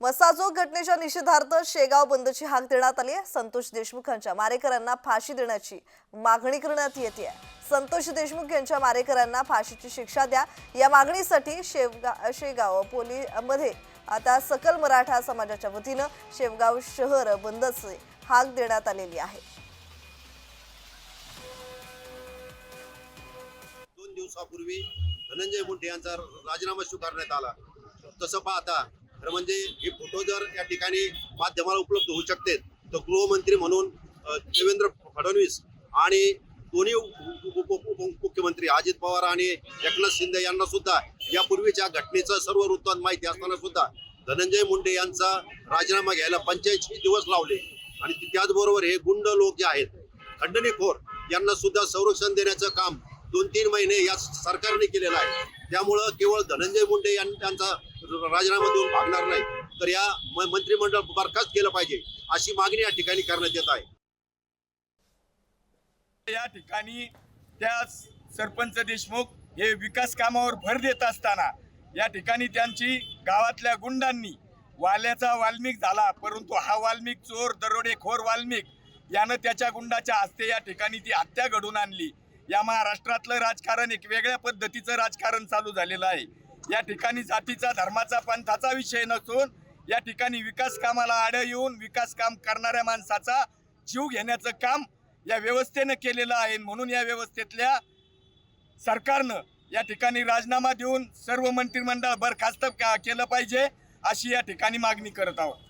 मसाजोग घटनेच्या निषेधार्थ शेगाव बंदची हाक देण्यात आली आहे. संतोष देशमुखांच्या मारेकरांना फाशी देण्याची मागणी करण्यात येते संतोष देशमुख यांच्या मारेकरांना फाशीची शिक्षा द्या. या मागणीसाठी शेवगा शेगाव पोलीमध्ये आता सकल मराठा समाजाच्या वतीनं शेवगाव शहर बंदचे हाक देण्यात आलेली आहे. दोन दिवसापूर्वी धनंजय मुंडे यांचा राजीनामा स्वीकारण्यात आला. तसं पाहता म्हणजे ठिकाणी माध्यमाला उपलब्ध होऊ शकते. तर गृहमंत्री म्हणून देवेंद्र फडणवीस आणि दोन्ही उपमुख्यमंत्री अजित पवार आणि एकनाथ शिंदे यांना सुद्धा यापूर्वीच्या घटनेचं सर्व वृत्तांत माहिती असताना सुद्धा धनंजय मुंडे यांचा राजीनामा घ्यायला पंच्याऐंशी दिवस लावले. आणि त्याचबरोबर हे गुंड लोक जे आहेत खंडणीखोर यांना सुद्धा संरक्षण देण्याचं काम दोन तीन महिने या सरकारने केलेलं आहे. त्यामुळं केवळ धनंजय मुंडे यांनी त्यांचा राजीनामा देऊन भागणार नाही तर या मंत्रिमंडळ बरखास्त केलं पाहिजे अशी मागणी या ठिकाणी करण्यात येत आहे. या ठिकाणी त्या सरपंच देशमुख हे विकास कामावर भर देत असताना या ठिकाणी त्यांची गावातल्या गुंडांनी वाल्याचा वाल्मिक झाला परंतु हा वाल्मिक चोर दरोडेखोर वाल्मिक यानं त्याच्या गुंडाच्या हस्ते या ठिकाणी ती हत्या घडून आणली. या महाराष्ट्रातलं राजकारण एक वेगळ्या पद्धतीचं राजकारण चालू झालेलं आहे. या ठिकाणी जातीचा धर्माचा पंथाचा विषय नसून या ठिकाणी विकास कामाला आडं येऊन विकास काम करणाऱ्या माणसाचा जीव घेण्याचं काम या व्यवस्थेनं केलेलं आहे. म्हणून या व्यवस्थेतल्या सरकारनं या ठिकाणी राजीनामा देऊन सर्व मंत्रिमंडळ बरखास्त का- केलं पाहिजे अशी या ठिकाणी मागणी करत आहोत.